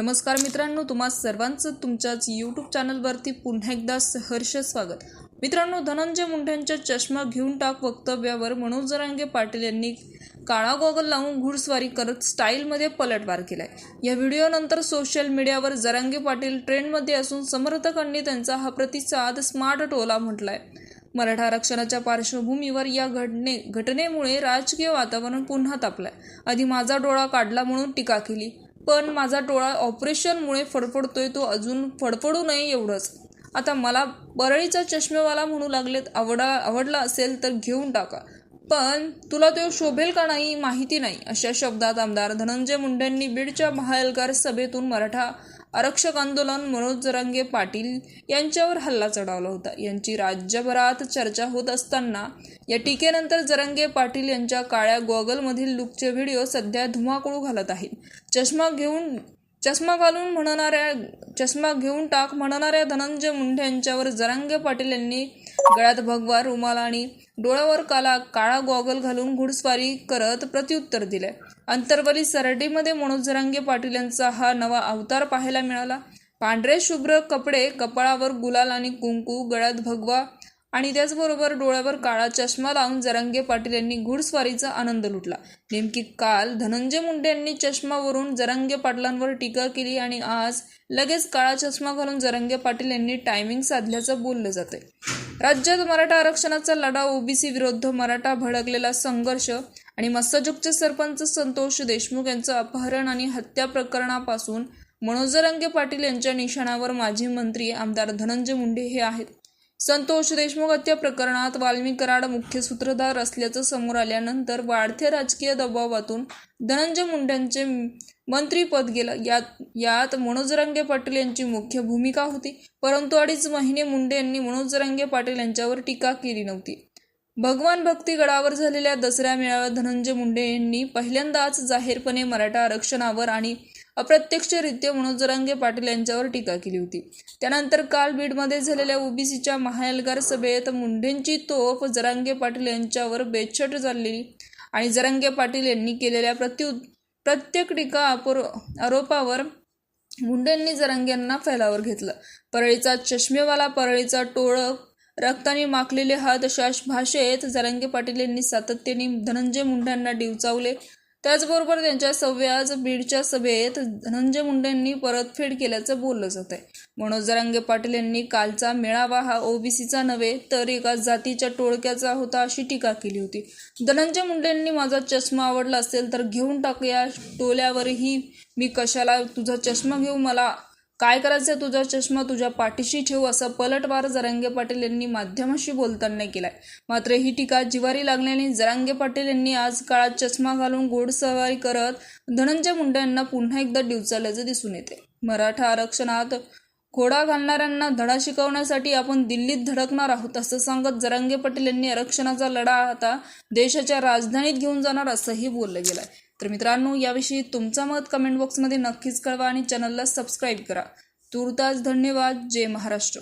नमस्कार मित्रांनो तुम्हा सर्वांचं तुमच्याच यूट्यूब चॅनलवरती पुन्हा एकदा सहर्ष स्वागत. मित्रांनो धनंजय मुंढ्यांच्या चष्मा घेऊन टाक वक्तव्यावर मनोज जरांगे पाटील यांनी काळा गॉगल लावून घुडस्वारी करत स्टाईलमध्ये पलटवार केलाय. या व्हिडिओनंतर सोशल मीडियावर जरांगे पाटील ट्रेंडमध्ये असून समर्थकांनी त्यांचा हा प्रतिसाद स्मार्ट टोला म्हटलाय. मराठा आरक्षणाच्या पार्श्वभूमीवर या घटने घटनेमुळे राजकीय वातावरण पुन्हा तापलंय. आधी माझा डोळा काढला म्हणून टीका केली. पण माझा डोळा ऑपरेशनमुळे फडफडतोय तो अजून फडफडू नये एवढंच. आता मला परळीचा चष्मेवाला म्हणू लागलेत आवडा आवडला असेल तर घेऊन टाका. पण तुला तो शोभेल का नाही माहिती नाही अशा शब्दात आमदार धनंजय मुंडेंनी बीडच्या महाएल्गार सभेतून मराठा आरक्षक आंदोलन मनोज जरांगे पाटील यांच्यावर हल्ला चढवला होता. यांची राज्यभरात चर्चा होत असताना या टीकेनंतर जरांगे पाटील यांच्या काळ्या गॉगलमधील लुकचे व्हिडिओ सध्या धुमाकूळ घालत आहेत. चष्मा घेऊन चष्मा घालून म्हणणाऱ्या चष्मा घेऊन टाक म्हणणाऱ्या धनंजय मुंडे यांच्यावर जरांगे पाटील यांनी गळ्यात भगवा रुमाल आणि डोळ्यावर काला काळा गॉगल घालून घुडस्वारी करत प्रत्युत्तर दिले. अंतर्वली सरडीमध्ये मनोज जरांगे पाटील यांचा हा नवा अवतार पाहायला मिळाला. पांढरे शुभ्र कपडे कपाळावर गुलाल आणि कुंकू गळ्यात भगवा आणि त्याचबरोबर डोळ्यावर काळा चष्मा लावून जरांगे पाटील यांनी घुडस्वारीचा आनंद लुटला. नेमकी काल धनंजय मुंडे यांनी चष्मावरून जरांगे पाटलांवर टीका केली आणि आज लगेच काळा चष्मा घालून जरांगे पाटील यांनी टायमिंग साधल्याचं बोललं जातंय. राज्यात मराठा आरक्षणाचा लढा ओबीसी विरुद्ध मराठा भडकलेला संघर्ष आणि मस्सजूकचे सरपंच संतोष देशमुख यांचं अपहरण आणि हत्या प्रकरणापासून मनोजरंगे पाटील यांच्या निशाणावर माजी मंत्री आमदार धनंजय मुंडे हे आहेत. संतोष देशमुख हत्या प्रकरणात वाल्मी कराड मुख्य सूत्रधार असल्याचं समोर आल्यानंतर वाढत्या राजकीय दबावातून धनंजय मुंडेंचे मंत्रीपद गेलं. यात यात मनोजरंगे पाटील यांची मुख्य भूमिका होती. परंतु अडीच महिने मुंडे यांनी मनोजरंगे पाटील यांच्यावर टीका केली नव्हती. भगवान भक्ती गडावर झालेल्या दसऱ्या मेळाव्यात धनंजय मुंडे यांनी पहिल्यांदाच जाहीरपणे मराठा आरक्षणावर आणि अप्रत्यक्षरित्या मनोज जरांगे पाटील यांच्यावर टीका केली होती. त्यानंतर काल बीडमध्ये झालेल्या ओबीसीच्या महाएल्गार सभेत मुंडेंची तोफ जरांगे पाटील यांच्यावर बेछट झालेली आणि जरांगे पाटील यांनी केलेल्या प्रत्यु प्रत्येक टीका अपोर आरोपावर मुंडेंनी जरांग्यांना फैलावर घेतलं. परळीचा चष्मेवाला परळीचा टोळक रक्ताने माखलेले हात अशा भाषेत जरांगे पाटील यांनी सातत्याने धनंजय मुंडेंना डिवचावले. त्याचबरोबर त्यांच्या सव्याज बीडच्या सभेत धनंजय मुंडेंनी परतफेड केल्याचं बोललं जात आहे मनोज जरांगे पाटील यांनी कालचा मेळावा हा ओबीसीचा नव्हे तर एका जातीच्या टोळक्याचा होता अशी टीका केली होती. धनंजय मुंडेंनी माझा चष्मा आवडला असेल तर घेऊन टाकूया टोल्यावरही मी कशाला तुझा चष्मा घेऊ? मला काय करायचं तुझा चष्मा तुझ्या पाठीशी ठेवू असा पलटवार जरांगे पाटील यांनी माध्यमाशी बोलताना केलाय. मात्र ही टीका जिवारी लागल्याने जरांगे पाटील यांनी आज काळात चष्मा घालून घोडसवारी करत धनंजय मुंडे यांना पुन्हा एकदा डिवचाल्याचं दिसून येते मराठा आरक्षणात घोडा घालणाऱ्यांना धडा शिकवण्यासाठी आपण दिल्लीत धडकणार आहोत असं सांगत जरांगे पटेल यांनी आरक्षणाचा लढा आता देशाच्या राजधानीत घेऊन जाणार असंही बोललं गेलं तर मित्रांनो याविषयी तुमचं मत कमेंट बॉक्समध्ये नक्कीच कळवा आणि चॅनलला सबस्क्राईब करा. तुर्तास धन्यवाद. जय महाराष्ट्र.